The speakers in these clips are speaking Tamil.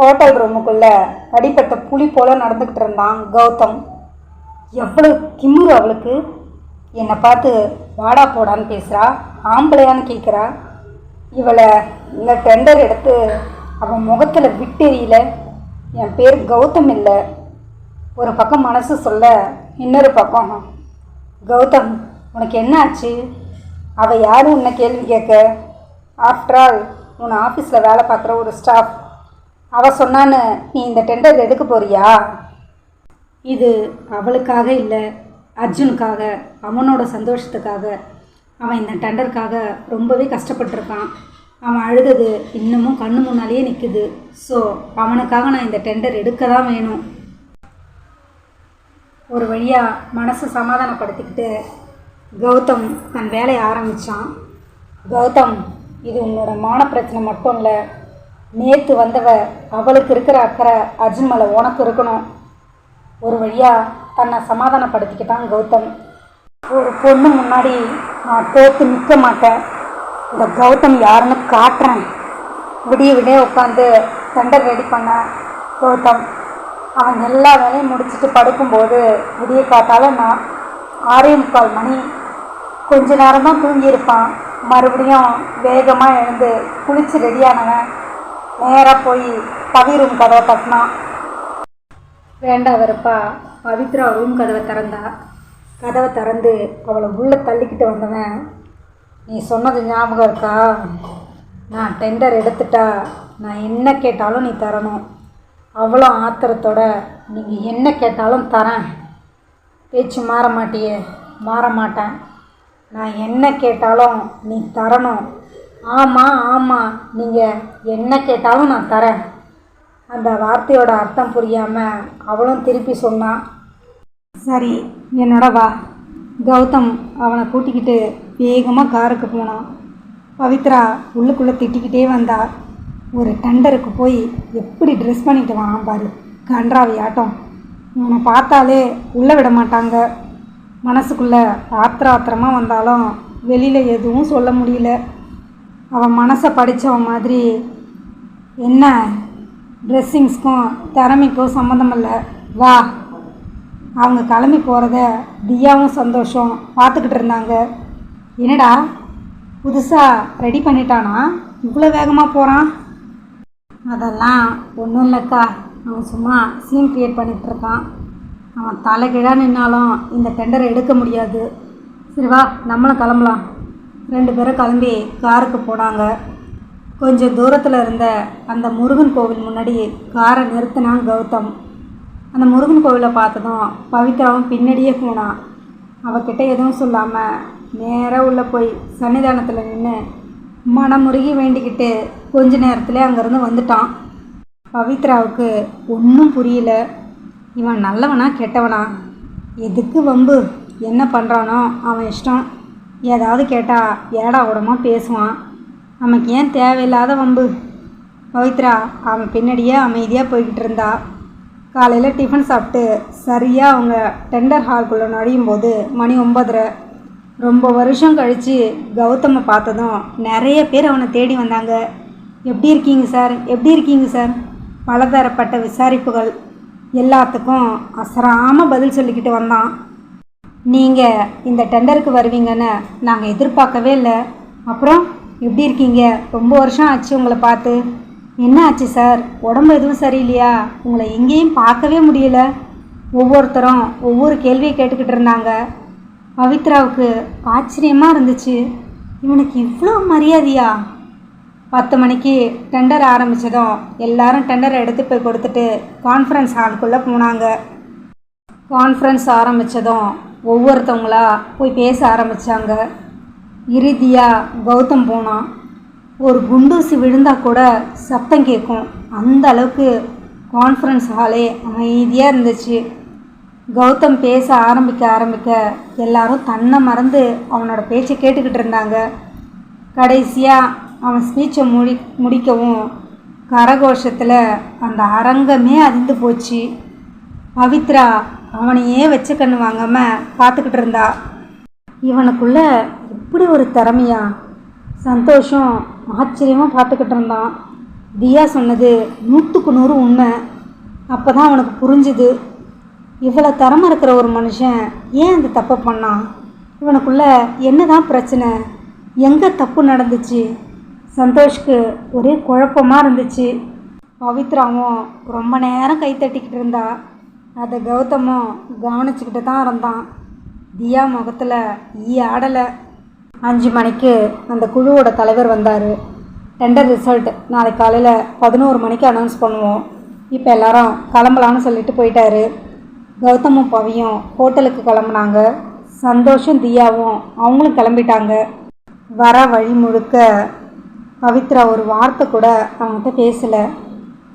ஹோட்டல் ரூமுக்குள்ளே அடிப்பட்ட புலி போல் நடந்துக்கிட்டு இருந்தான் கௌதம். எவ்வளோ திமிரு அவளுக்கு. என்னை பார்த்து வாடா போடான்னு பேசுகிறா ஆம்பளையான்னு கேட்குறா இவளை இந்த டெண்டர் எடுத்து அவன் முகத்தில் விட்டெறியல என் பேர் கௌதம் இல்லை. ஒரு பக்கம் மனசு சொல்ல இன்னொரு பக்கம் கௌதம் உனக்கு என்ன ஆச்சு அவள் யாரும் உன்னை கேள்வி கேட்க. ஆஃப்டர் ஆல் உன் ஆஃபீஸில் வேலை பார்க்குற ஒரு ஸ்டாஃப் அவள் சொன்னான்னு நீ இந்த டெண்டர் எடுக்க போறியா? இது அவளுக்காக இல்லை அர்ஜுனுக்காக அவனோட சந்தோஷத்துக்காக. அவன் இந்த டெண்டருக்காக ரொம்பவே கஷ்டப்பட்டிருக்கான். அவன் அழுதது இன்னமும் கண்ணு முன்னாலேயே நிற்குது ஸோ அவனுக்காக நான் இந்த டெண்டர் எடுக்க தான் வேணும். ஒரு வழியாக மனசை சமாதானப்படுத்திக்கிட்டு கௌதம் தன் வேலையை ஆரம்பித்தான் கௌதம் இது உன்னோட மான பிரச்சனை மட்டும் இல்லை நேற்று வந்தவ அவளுக்கு இருக்கிற அக்கறை அர்ஜுன் மேலே உனக்கு இருக்கணும். ஒரு வழியாக தன்னை சமாதானப்படுத்திக்கிட்டான் கௌதம். ஒரு பொண்ணு முன்னாடி நான் தோற்று நிற்க மாட்டேன். இந்த கௌதம் யாருன்னு காட்டுறேன். விடிய விடிய உட்காந்து டெண்டர் ரெடி பண்ண கௌதம். அவன் எல்லா வேலையும் முடிச்சுட்டு படுக்கும்போது விடிய காத்தால நான் ஆறே முக்கால் மணி கொஞ்ச நேரம் தான் தூங்கியிருப்பான். மறுபடியும் வேகமாக எழுந்து குளித்து ரெடியானவன் நேராக போய் பவி ரூம் கதவை தட்டினான் வேண்டாம் வெறுப்பா பவித்ரா ரூம் கதவை திறந்தா. கதவை திறந்து அவளை உள்ளே தள்ளிக்கிட்டு வந்தவன் நீ சொன்னது ஞாபகம் இருக்கா? நான் டெண்டர் எடுத்துட்டா நான் என்ன கேட்டாலும் நீ தரணும். அவ்வளோ ஆத்திரத்தோட நீங்கள் என்ன கேட்டாலும் தரேன். பேச்சு மாற மாட்டியே மாற மாட்டேன். நான் என்ன கேட்டாலும் நீ தரணும். ஆமாம் ஆமாம் நீங்கள் என்ன கேட்டாலும் நான் தரேன். அந்த வார்த்தையோட அர்த்தம் புரியாமல் அவளும் திருப்பி சொன்னான் சரி என்னோட வா. கௌதம் அவனை கூட்டிக்கிட்டு வேகமாக காருக்கு போனான். பவித்ரா உள்ளுக்குள்ளே திட்டிக்கிட்டே வந்தா ஒரு டெண்டருக்கு போய் எப்படி ட்ரெஸ் பண்ணிட்டு வரான் பாரு. கன்றாவி ஆட்டம். இவனை பார்த்தாலே உள்ளே விட மாட்டாங்க. மனசுக்குள்ளே ஆத்திர ஆத்திரமாக வந்தாலும் வெளியில் எதுவும் சொல்ல முடியல. அவன் மனசை படித்தவன் மாதிரி என்ன ட்ரெஸ்ஸிங்ஸ்க்கும் திறமைக்கும் சம்மந்தம் இல்லை வா. அவங்க கிளம்பி போகிறத தியாவும் சந்தோஷம் பார்த்துக்கிட்டு இருந்தாங்க. என்னடா புதுசாக ரெடி பண்ணிட்டானா? இவ்வளோ வேகமாக போகிறான் அதெல்லாம் ஒன்றும் இல்லைக்கா. அவன் சும்மா சீன் க்ரியேட் பண்ணிகிட்ருக்கான் அவன் தலைகீழாக நின்னாலும் இந்த டெண்டரை எடுக்க முடியாது. சரி வா நம்மளும் கிளம்பலாம். ரெண்டு பேரும் கிளம்பி காருக்கு போனாங்க. கொஞ்சம் தூரத்தில் இருந்த அந்த முருகன் கோவில் முன்னாடி காரை நிறுத்தினான் கௌதம். அந்த முருகன் கோவிலை பார்த்ததும் பவித்ராவும் பின்னாடியே போனான் அவகிட்ட எதுவும் சொல்லாமல் நேராக உள்ளே போய் சன்னிதானத்தில் நின்று மனமுருகி வேண்டிக்கிட்டு கொஞ்ச நேரத்தில் அங்கேருந்து வந்துட்டான். பவித்ராவுக்கு ஒன்றும் புரியல. இவன் நல்லவனா கெட்டவனா? எதுக்கு வம்பு? என்ன பண்ணுறானோ அவன் இஷ்டம். ஏதாவது கேட்டால் ஏடா உடமா பேசுவான்? நமக்கு ஏன் தேவையில்லாத வம்பு? பவித்ரா அவன் பின்னாடியே அமைதியாக போய்கிட்டு இருந்தா. காலையில் டிஃபன் சாப்பிட்டு சரியாக அவங்க டெண்டர் ஹால்குள்ளே நுழையும் போது மணி ஒம்பதரை ரொம்ப வருஷம் கழித்து கௌதமை பார்த்ததும் நிறைய பேர் அவனை தேடி வந்தாங்க. எப்படி இருக்கீங்க சார்? எப்படி இருக்கீங்க சார்? பலதரப்பட்ட விசாரிப்புகள். எல்லாத்துக்கும் அசராமல் பதில் சொல்லிக்கிட்டு வந்தான். நீங்கள் இந்த டெண்டருக்கு வருவீங்கன்னு நாங்கள் எதிர்பார்க்கவே இல்லை. அப்புறம் எப்படி இருக்கீங்க? ரொம்ப வருஷம் ஆச்சு உங்களை பார்த்து. என்ன ஆச்சு சார்? உடம்பு எதுவும் சரியில்லையா? உங்களை எங்கேயும் பார்க்கவே முடியல. ஒவ்வொருத்தரும் ஒவ்வொரு கேள்வியை கேட்டுக்கிட்டு இருந்தாங்க. பவித்ராவுக்கு ஆச்சரியமாக இருந்துச்சு. இவனுக்கு இவ்வளோ மரியாதையா? பத்து மணிக்கு டெண்டர் ஆரம்பித்ததும் எல்லாரும் டெண்டரை எடுத்து போய் கொடுத்துட்டு கான்ஃபரன்ஸ் ஹாலுக்குள்ளே போனாங்க. கான்ஃபரன்ஸ் ஆரம்பித்ததும் ஒவ்வொருத்தவங்களா போய் பேச ஆரம்பித்தாங்க இறுதியாக கௌதம் போனான் ஒரு குண்டூசி விழுந்தால் கூட சத்தம் கேட்கும் அந்த அளவுக்கு கான்ஃபரன்ஸ் ஹாலே அமைதியாக இருந்துச்சு. கௌதம் பேச ஆரம்பிக்க ஆரம்பிக்க எல்லாரும் தன்னை மறந்து அவனோட பேச்சை கேட்டுக்கிட்டு இருந்தாங்க. கடைசியாக அவன் ஸ்பீச்சை முடி முடிக்கவும் கரகோஷத்தில் அந்த அரங்கமே அதிர்ந்து போச்சு. பவித்ரா அவனையே வச்ச கண்ணு வாங்காமல் பார்த்துக்கிட்டு இருந்தா. இவனுக்குள்ள இப்படி ஒரு திறமையா? சந்தோஷம் ஆச்சரியமாக பார்த்துக்கிட்டு இருந்தான். தியா சொன்னது நூற்றுக்கு நூறு உண்மை. அப்போ தான் அவனுக்கு புரிஞ்சுது. இவ்வளோ திறமை இருக்கிற ஒரு மனுஷன் ஏன் அந்த தப்பை பண்ணான்? இவனுக்குள்ள என்னதான் பிரச்சனை? எங்கே தப்பு நடந்துச்சு? சந்தோஷ்க்கு ஒரே குழப்பமாக இருந்துச்சு. பவித்ராவும் ரொம்ப நேரம் கை தட்டிக்கிட்டு இருந்தாள் அதை கௌதமும் கவனிச்சுக்கிட்டு தான் இருந்தான். தியா முகத்தில் ஈ ஆடலை. அஞ்சு மணிக்கு அந்த குழுவோட தலைவர் வந்தார். டெண்டர் ரிசல்ட் நாளை காலையில் பதினோரு மணிக்கு அனௌன்ஸ் பண்ணுவோம். இப்போ எல்லாரும் கிளம்பலான்னு சொல்லிட்டு போயிட்டாரு. கௌதமும் பவியும் ஹோட்டலுக்கு கிளம்புனாங்க. சந்தோஷம் தியாவும் அவங்களும் கிளம்பிட்டாங்க. வர வழி முழுக்க பவித்ரா ஒரு வார்த்தை கூட அவன்கிட்ட பேசலை.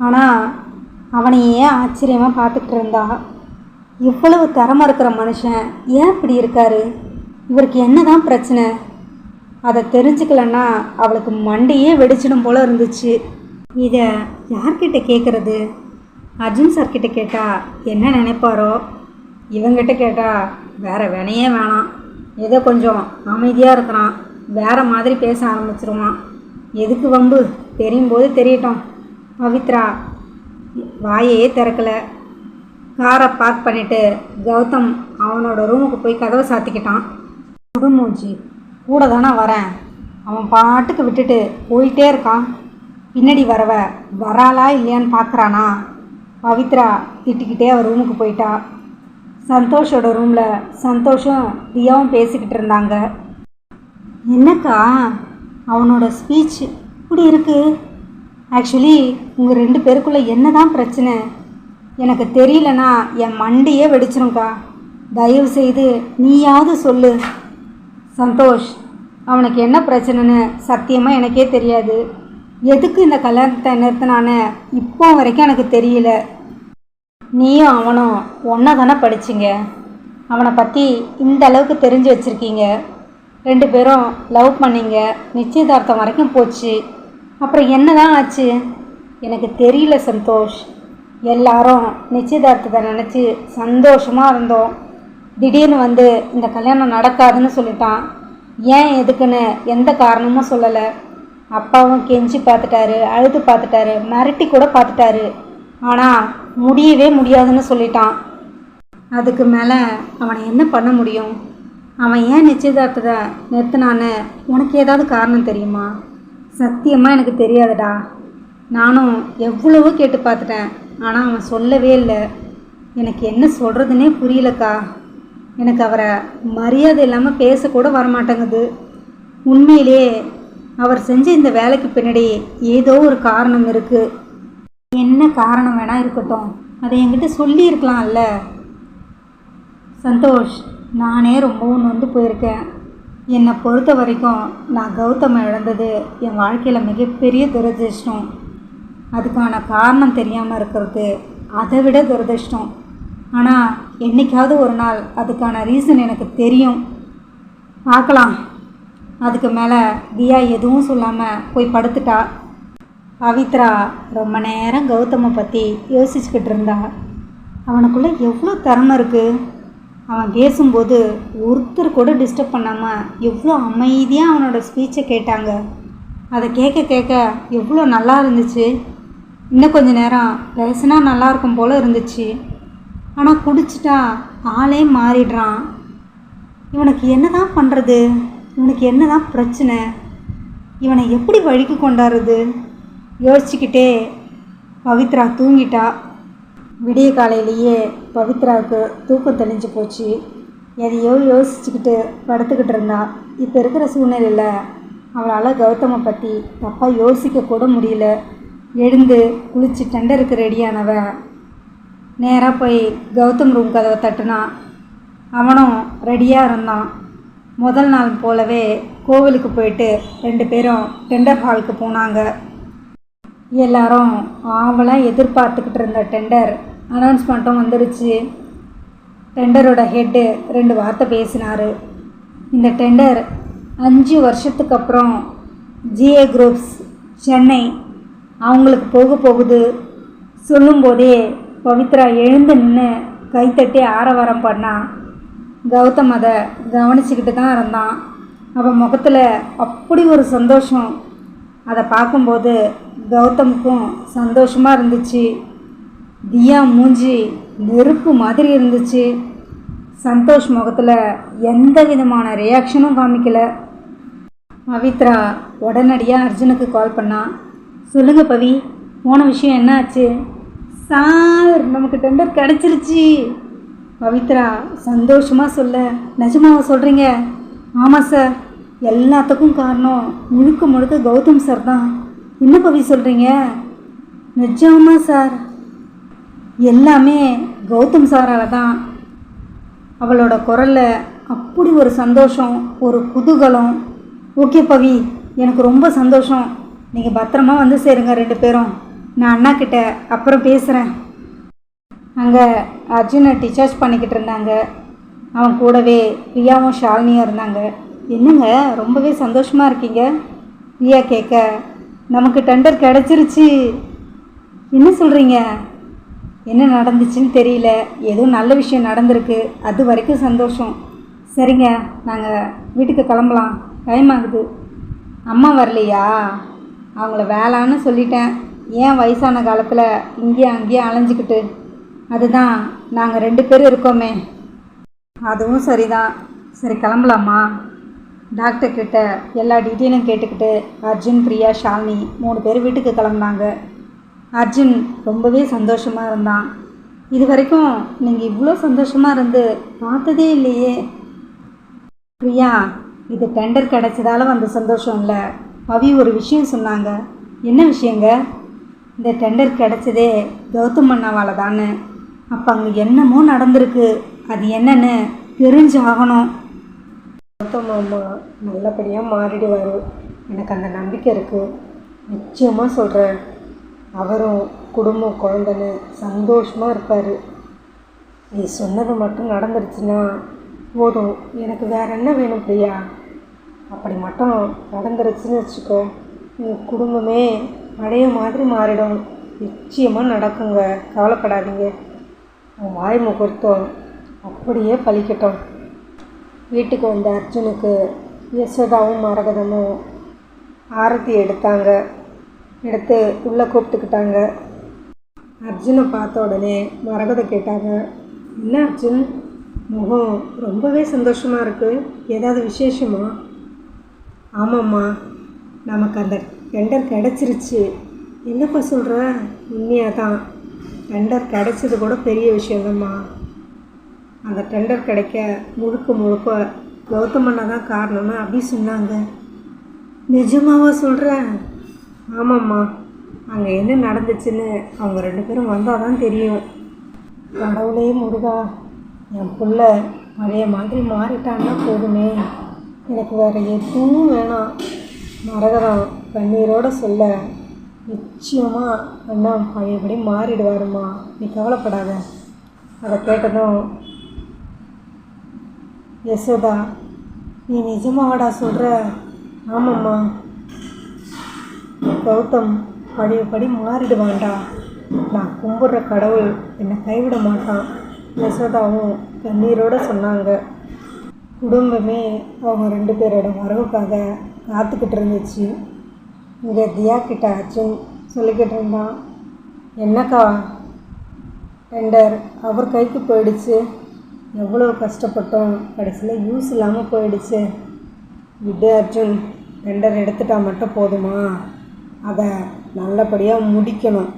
ஆனால் அவனையே ஆச்சரியமாக பார்த்துட்டு இருந்தா. இவ்வளவு தரமாக இருக்கிற மனுஷன் ஏன் இப்படி இருக்காரு? இவருக்கு என்ன தான் பிரச்சனை? அதை தெரிஞ்சுக்கலன்னா அவளுக்கு மண்டையே வெடிச்சிடும் போல இருந்துச்சு. இதை யார்கிட்ட கேட்குறது அர்ஜுன் சார்கிட்ட கேட்டால் என்ன நினைப்பாரோ? இவங்கிட்ட கேட்டால் வேற வினையே வேணாம். ஏதோ கொஞ்சம் அமைதியாக இருக்கிறான். வேற மாதிரி பேச ஆரம்பிச்சிருவான். எதுக்கு வம்பு? தெரியும் போது தெரியட்டும். பவித்ரா வாயையே திறக்கலை. காரை பார்க் பண்ணிவிட்டு கௌதம் அவனோட ரூமுக்கு போய் கதவை சாத்திக்கிட்டான். குடுமூஞ்சி கூட தானே வரேன். அவன் பாட்டுக்கு விட்டுட்டு போயிட்டே இருக்கான். பின்னாடி வரவ வராளா இல்லையான்னு பார்க்குறானா பவித்ரா திட்டிக்கிட்டே அவன் ரூமுக்கு போயிட்டா. சந்தோஷோட ரூமில் சந்தோஷம் தியாவும் பேசிக்கிட்டு இருந்தாங்க. என்னக்கா? அவனோட ஸ்பீச் இப்படி இருக்குது ஆக்சுவலி உங்கள் ரெண்டு பேருக்குள்ளே என்னதான் பிரச்சனை? எனக்கு தெரியலனா என் மண்டையே வெடிச்சிரும்க்கா. தயவு செய்து நீயாவது சொல்லு. சந்தோஷ் அவனுக்கு என்ன பிரச்சனைன்னு சத்தியமாக எனக்கே தெரியாது. எதுக்கு இந்த கல்யாணத்தை நிறுத்தினான்னு இப்போ வரைக்கும் எனக்கு தெரியல. நீயும் அவனும் ஒன்றா தானே படிச்சிங்க? அவனை பற்றி இந்த அளவுக்கு தெரிஞ்சு வச்சுருக்கீங்க. ரெண்டு பேரும் லவ் பண்ணிங்க. நிச்சயதார்த்தம் வரைக்கும் போச்சு. அப்புறம் என்னதான் ஆச்சு? எனக்கு தெரியல சந்தோஷ். எல்லாரும் நிச்சயதார்த்தத்தை நினச்சி சந்தோஷமாக இருந்தோம். திடீர்னு வந்து இந்த கல்யாணம் நடக்காதுன்னு சொல்லிட்டான். ஏன் எதுக்குன்னு எந்த காரணமும் சொல்லலை. அப்பாவும் கெஞ்சி பார்த்துட்டாரு அழுது பார்த்துட்டாரு மிரட்டி கூட பார்த்துட்டாரு. ஆனால் முடியவே முடியாதுன்னு சொல்லிட்டான். அதுக்கு மேலே அவனை என்ன பண்ண முடியும்? அவன் ஏன் நிச்சயதார்த்தத்தை நிறுத்தினான்னு உனக்கு ஏதாவது காரணம் தெரியுமா? சத்தியமாக எனக்கு தெரியாதுடா. நானும் எவ்வளவோ கேட்டு பார்த்துட்டேன். ஆனால் அவன் சொல்லவே இல்லை. எனக்கு என்ன சொல்கிறதுனே புரியலக்கா. எனக்கு அவரை மரியாதை இல்லாமல் பேசக்கூட வரமாட்டேங்குது. உண்மையிலேயே அவர் செஞ்ச இந்த வேலைக்கு பின்னாடி ஏதோ ஒரு காரணம் இருக்குது என்ன காரணம் வேணால் இருக்கட்டும். அதை என்கிட்ட சொல்லியிருக்கலாம்ல. சந்தோஷ் நானே ரொம்பவும் நொந்து போயிருக்கேன். என்னை பொறுத்த வரைக்கும் நான் கௌதமை இழந்தது என் வாழ்க்கையில் மிகப்பெரிய துரதிர்ஷ்டம். அதுக்கான காரணம் தெரியாமல் இருக்கிறது. அதை விட துரதிர்ஷ்டம். ஆனால் என்னைக்காவது ஒரு நாள் அதுக்கான ரீசன் எனக்கு தெரியும். பார்க்கலாம். அதுக்கு மேலே தியா எதுவும் சொல்லாமல் போய் படுத்துட்டா. பவித்ரா ரொம்ப நேரம் கௌதமை பற்றி யோசிச்சுக்கிட்டு இருந்தா. அவனுக்குள்ளே எவ்வளோ திறமை இருக்குது அவன் பேசும்போது ஒருத்தர் கூட டிஸ்டர்ப் பண்ணாமல் எவ்வளோ அமைதியாக அவனோட ஸ்பீச்சை கேட்டாங்க. அதை கேட்க கேட்க எவ்வளோ நல்லா இருந்துச்சு. இன்னும் கொஞ்ச நேரம் பேசினா நல்லா இருக்கும் போல் இருந்துச்சு. ஆனால் குடிச்சிட்டா ஆளே மாறிடுறான். இவனுக்கு என்ன தான் பண்ணுறது இவனுக்கு என்ன தான் பிரச்சனை? இவனை எப்படி வழிக்கு கொண்டாடுறது? யோசிச்சுக்கிட்டே பவித்ரா தூங்கிட்டா. விடிய காலையிலேயே பவித்ராவுக்கு தூக்கம் தெளிஞ்சு போச்சு. எதையோ யோசிச்சுக்கிட்டு படுத்துக்கிட்டு இருந்தா. இப்போ இருக்கிற சூழ்நிலையில் அவளால் கௌதமை பற்றி தப்பாக யோசிக்க கூட முடியல. எழுந்து குளிச்சு டெண்டருக்கு ரெடியானவ நேராக போய் கௌதம் ரூம் கதவை தட்டுனான் அவனும் ரெடியாக இருந்தான். முதல் நாள் போலவே கோவிலுக்கு போயிட்டு ரெண்டு பேரும் டெண்டர் ஹாலுக்கு போனாங்க. எல்லாரும் ஆவலாக எதிர்பார்த்துக்கிட்டு இருந்த டெண்டர் அனௌன்ஸ்மெண்ட்டும் வந்துடுச்சு டெண்டரோட ஹெட்டு ரெண்டு வார்த்தை பேசினார். இந்த டெண்டர் அஞ்சு வருஷத்துக்கு அப்புறம் ஜிஏ குரூப்ஸ் சென்னை அவங்களுக்கு போக போகுது. சொல்லும்போதே பவித்ரா எழுந்து நின்று கைத்தட்டி ஆரவாரம் பண்ணான் கௌதம் அதை கவனிச்சுக்கிட்டு தான் இருந்தான். அவன் முகத்தில் அப்படி ஒரு சந்தோஷம் அதை பார்க்கும்போது கௌதமுக்கும் சந்தோஷமாக இருந்துச்சு. தியா மூஞ்சி நெருப்பு மாதிரி இருந்துச்சு. சந்தோஷ் முகத்தில் எந்த விதமான ரியாக்ஷனும் காமிக்கல. பவித்ரா உடனடியாக அர்ஜுனுக்கு கால் பண்ணா சொல்லுங்கள் பவி போன விஷயம் என்ன ஆச்சு சார் நமக்கு டெண்டர் கிடச்சிருச்சு. பவித்ரா சந்தோஷமாக சொல்ல நிஜமாக சொல்கிறீங்க ஆமாம் சார் எல்லாத்துக்கும் காரணம். முழுக்க முழுக்க கௌதம் சார் தான். என்ன பவி சொல்கிறீங்க நிஜமா சார் எல்லாமே கௌதம் சாரால் தான். அவளோட குரலில் அப்படி ஒரு சந்தோஷம் ஒரு குதூகலம். ஓகே பவி எனக்கு ரொம்ப சந்தோஷம். நீங்கள் பத்திரமா வந்து சேருங்க ரெண்டு பேரும். நான் அண்ணா கிட்ட அப்புறம் பேசுகிறேன் அங்கே அர்ஜுனை டிஸ்சார்ஜ் பண்ணிக்கிட்டு இருந்தாங்க. அவன் கூடவே பிரியாவும் ஷாலினியும் இருந்தாங்க. என்னங்க ரொம்பவே சந்தோஷமாக இருக்கீங்க? ரியா கேட்க நமக்கு டெண்டர் கிடச்சிருச்சு. என்ன சொல்கிறீங்க என்ன நடந்துச்சுன்னு தெரியல. ஏதோ நல்ல விஷயம் நடந்திருக்கு. அது வரைக்கும் சந்தோஷம். சரிங்க நாங்கள் வீட்டுக்கு கிளம்பலாம். டைம் ஆகுது. அம்மா வரலையா? அவங்கள வேளான்னு சொல்லிட்டேன். ஏன் வயசான காலத்தில் இங்கேயும் அங்கேயும் அலைஞ்சிக்கிட்டு? அதுதான் நாங்கள் ரெண்டு பேரும் இருக்கோமே. அதுவும் சரிதான். சரி கிளம்பலாமா? டாக்டர் கிட்ட எல்லா டீட்டெயிலும் கேட்டுக்கிட்டு அர்ஜுன் பிரியா ஷாலினி மூணு பேர் வீட்டுக்கு கிளம்புனாங்க. அர்ஜுன் ரொம்பவே சந்தோஷமாக இருந்தான். இது வரைக்கும் நீங்கள் இவ்வளோ சந்தோஷமாக இருந்து பார்த்ததே இல்லையே. பிரியா இது டெண்டர் கிடச்சதால வந்த சந்தோஷம் இல்லை. பவி ஒரு விஷயம் சொன்னாங்க. என்ன விஷயங்க? இந்த டெண்டர் கிடச்சதே கௌதம் அண்ணாவால் தானே அப்போ அங்கே என்னமோ நடந்திருக்கு. அது என்னன்னு தெரிஞ்சாகணும். கௌதம் மாமா நல்லபடியாக மாறிடுவார். எனக்கு அந்த நம்பிக்கை இருக்குது நிச்சயமாக சொல்கிறேன் அவரும் குடும்பம் குழந்தைன்னு சந்தோஷமாக இருப்பார். நீ சொன்னது மட்டும் நடந்துருச்சுன்னா போதும். எனக்கு வேறு என்ன வேணும் பிரியா? அப்படி மட்டும் நடந்துருச்சுன்னு வச்சுக்கோ. உங்கள் குடும்பமே பழைய மாதிரி மாறிடும். நிச்சயமாக நடக்குங்க. கவலைப்படாதீங்க. உன் வாய் முகூர்த்தம் அப்படியே பழிக்கட்டும். வீட்டுக்கு வந்த அர்ஜுனுக்கு யசோதாவும் மரகதமும் ஆரத்தி எடுத்தாங்க. எடுத்து உள்ளே கூப்பிட்டுக்கிட்டாங்க. அர்ஜுனை பார்த்த உடனே மரகத கேட்டாங்க என்ன அர்ஜுன்? முகம் ரொம்பவே சந்தோஷமாக இருக்குது ஏதாவது விசேஷமா? ஆமாம்மா நமக்கு அந்த டெண்டர் கிடச்சிருச்சு. என்னப்பா சொல்கிற உண்மையாக தான் டெண்டர் கிடைச்சது கூட பெரிய விஷயங்கம்மா அந்த டெண்டர் கிடைக்க முழுக்க முழுக்க கௌதமண்ணா தான் காரணம்னு அப்படி சொன்னாங்க. நிஜமாவா சொல்கிறேன் ஆமாம்மா. அங்கே என்ன நடந்துச்சுன்னு அவங்க ரெண்டு பேரும் வந்தால் தான் தெரியும். கடவுளே முருகா என் பிள்ள பழைய மாதிரி மாறிட்டான்னா போதுமே. எனக்கு வேறு எதுவும் வேணாம். மரகதம் கண்ணீரோட சொல்ல நிச்சயமாக அண்ணா பழையபடி மாறிடுவாருமா நீ கவலைப்படாத. அதை கேட்டதும் யசோதா நீ நிஜமாவடா சொல்கிற ஆமாம்மா. கௌதம் பழையபடி மாறிடுவான்டா. நான் கும்பிட்ற கடவுள் என்னை கைவிட மாட்டான். யசோதாவும் கண்ணீரோட சொன்னாங்க. குடும்பமே அவங்க ரெண்டு பேரோட வரவுக்காக காத்துக்கிட்டு இருந்துச்சு. இங்கே தியா கிட்ட அர்ஜுன் சொல்லிக்கிட்டு இருந்தான். என்னக்கா? டெண்டர் அவர் கைக்கு போயிடுச்சு. எவ்வளோ கஷ்டப்பட்டோம். கடைசியில் யூஸ் இல்லாமல் போயிடுச்சு. விடு அர்ஜுன் டெண்டர் எடுத்துட்டா மட்டும் போதுமா? அதை நல்லபடியாக முடிக்கணும்.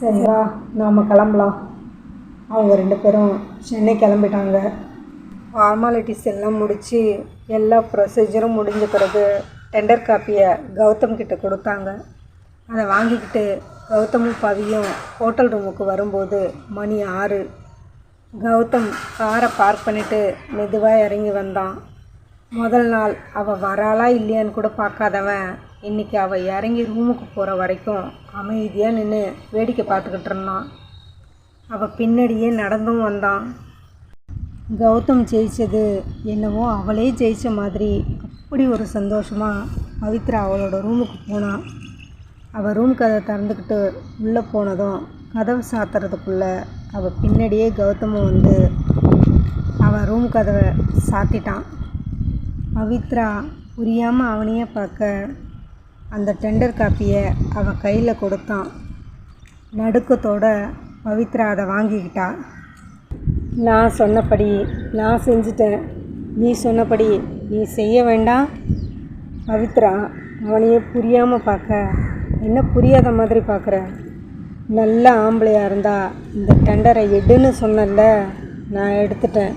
சரிங்களா? நாம் கிளம்பலாம். அவங்க ரெண்டு பேரும் சென்னை கிளம்பிட்டாங்க. ஃபார்மாலிட்டிஸ் எல்லாம் முடித்து எல்லா ப்ரொசீஜரும் முடிஞ்ச பிறகு டெண்டர் காப்பியை கௌதம் கிட்ட கொடுத்தாங்க. அதை வாங்கிக்கிட்டு கௌதமும் பவியும் ஹோட்டல் ரூமுக்கு வரும்போது மணி ஆறு. கௌதம் காரை பார்க் பண்ணிவிட்டு மெதுவாக இறங்கி வந்தான். முதல் நாள் அவள் வராளா இல்லையான்னு கூட பார்க்காதவன். இன்றைக்கி அவள் இறங்கி ரூமுக்கு போகிற வரைக்கும் அமைதியாக நின்று வேடிக்கை பார்த்துக்கிட்டு இருந்தான். அவள் பின்னாடியே நடந்தும் வந்தான். கௌதம் ஜெயித்தது என்னவோ அவளே ஜெயிச்ச மாதிரி அப்படி ஒரு சந்தோஷமாக பவித்ரா அவளோட ரூமுக்கு போனான். அவள் ரூம் கதை திறந்துக்கிட்டு உள்ளே போனதும் கதவை சாத்துறதுக்குள்ளே அவள் பின்னாடியே கௌதமும் வந்து அவன் ரூம் கதவை சாத்திட்டான். பவித்ரா புரியாமல் அவனையே பார்க்க அந்த டெண்டர் காப்பியை அவன் கையில் கொடுத்தான். நடுக்கத்தோட பவித்ரா அதை வாங்கிக்கிட்டா. நான் சொன்னபடி நான் செஞ்சிட்டேன். நீ சொன்னபடி நீ செய்ய வேண்டாம். பவித்ரா அவனையே புரியாமல் பார்க்க என்ன புரியாத மாதிரி பார்க்குற? நல்ல ஆம்பளையாக இருந்தா இந்த டெண்டரை எடுன்னு சொன்னல நான் எடுத்துட்டேன்.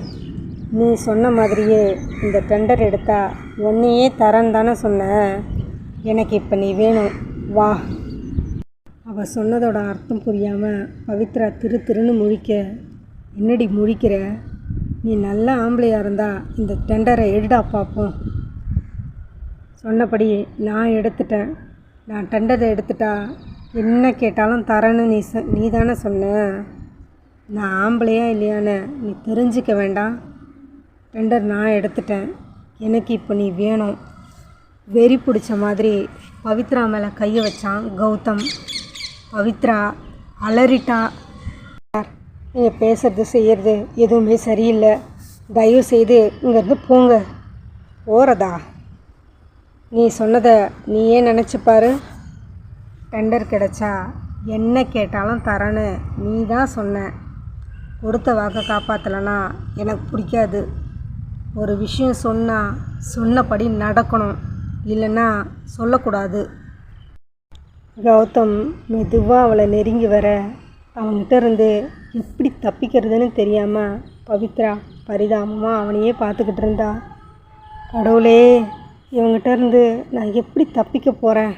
நீ சொன்ன மாதிரியே இந்த டெண்டர் எடுத்தா உன்னையே தரேன் தானே சொன்னேன் எனக்கு இப்போ நீ வேணும். வா. அவள் சொன்னதோட அர்த்தம் புரியாமல் பவித்ரா திரு திருன்னு முழிக்க என்னடி முழிக்கிற? நீ நல்ல ஆம்பளையாக இருந்தா இந்த டெண்டரை எடுடா பார்ப்போம் சொன்னபடி நான் எடுத்துட்டேன். நான் டெண்டரை எடுத்துட்டா என்ன கேட்டாலும் தரேன்னு நீ சொ நீ தானே சொன்ன? நான் ஆம்பளையா இல்லையான்னு நீ தெரிஞ்சிக்க வேண்டாம். டெண்டர் நான் எடுத்துட்டேன். எனக்கு இப்போ நீ வேணும். வெறி பிடிச்ச மாதிரி பவித்ரா மேலே கையை வச்சான் கௌதம். பவித்ரா அலறிட்டா. நீங்கள் பேசுறது செய்கிறது எதுவுமே சரியில்லை. தயவு செய்து இங்கேருந்து போங்க. போகிறதா நீ சொன்னதை நீயே நினச்சி பாரு. டெண்டர் கிடைச்சா என்ன கேட்டாலும் தரேன்னு நீ தான் சொன்ன. கொடுத்த வாக்கை காப்பாற்றலைன்னா எனக்கு பிடிக்காது. ஒரு விஷயம் சொன்னால் சொன்னபடி நடக்கணும். இல்லைன்னா சொல்லக்கூடாது. கௌதம் மெதுவாக அவளை நெருங்கி வர அவன்கிட்ட இருந்து எப்படி தப்பிக்கிறதுன்னு தெரியாமல் பவித்ரா பரிதாபமாக அவனையே பார்த்துக்கிட்டு இருந்தா. கடவுளே இவங்ககிட்ட இருந்து நான் எப்படி தப்பிக்க போகிறேன்